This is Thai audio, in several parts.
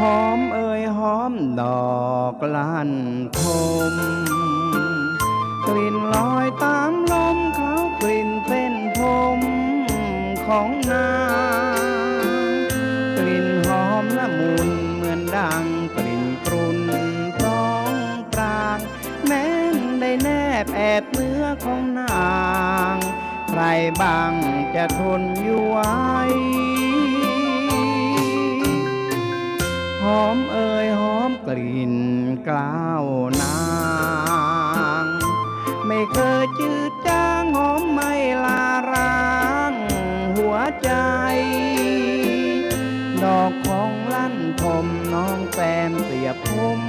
หอมเอ่ยหอมดอกลั่นทม กลิ่นลอยตามลมเขากลิ่นเส้นผม ของนางกลิ่นหอมละมุนเหมือนดังกลิ่นกรุนร้องปรางแม้นได้แนบแอบเนื้อของนาง ใครบ้างจะทนอยู่ไหว หอมเอ่ยหอมกลิ่นกล้าวนาง ไม่เคยจืดจางหอมไม่ลาร้างหัวใจ ดอกของลั่นทมน้องแฟมเสียบผม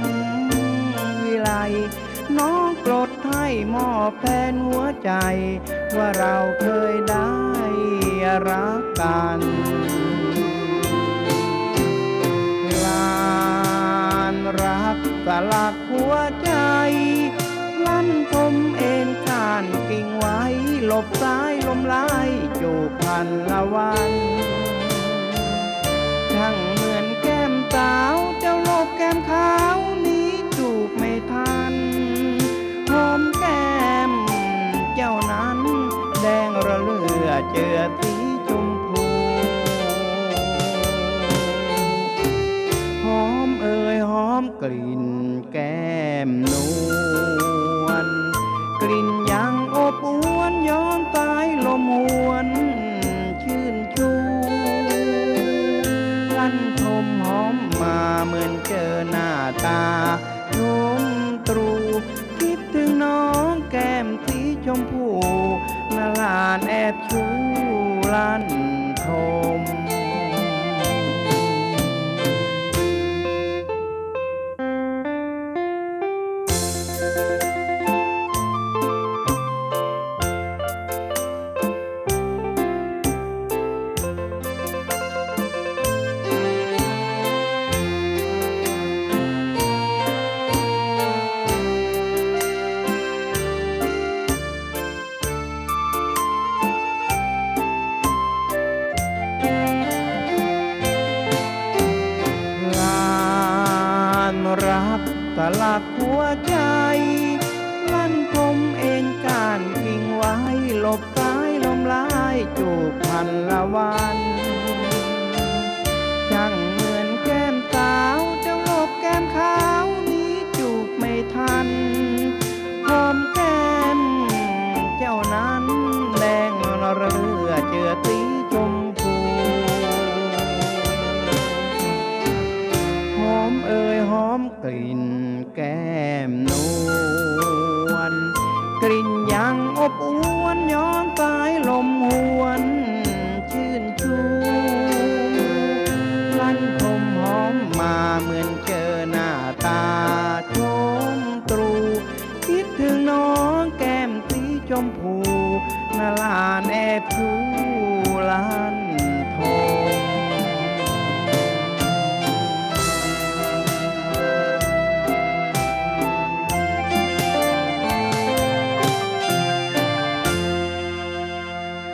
วิไลน้องกรดให้หมอบแทนหัวใจ ว่าเราเคยได้รักกัน รักสลักหัวใจ ลั่นทมเอ็นกานกิ่งไว้ หลบซ้ายลมลายจูบพันละวันช่างเหมือนแก้มสาว เจ้าโลบแก้มขาวนี้จูบไม่ทัน หอมแก้มเจ้านั้น แดงระเลือเจือสีชมพู หอมเอ่ยหอมกลิ่น แก้มนวลกลิ่นยังอบอวนย้อนตายลมหวนชื่นชูลั่นทมหอมมาเหมือนเจอหน้าตาชมตรู คิดถึงน้องแก้มสีชมพูนาลานแอบชูลั่น รับสลักหัวใจลั่นผมเอ็นการทิ้งไว้หลบซ้ายลมลายจูบพันละวัน กลิ่นแก้มนวลกลิ่นยังอบอวนย้อนสายลมหวนชื่นชูลั่นคมหอมมาเหมือนเจอหน้าตาชมตรู คิดถึงน้องแก้มสีชมพูนาลานแอบชู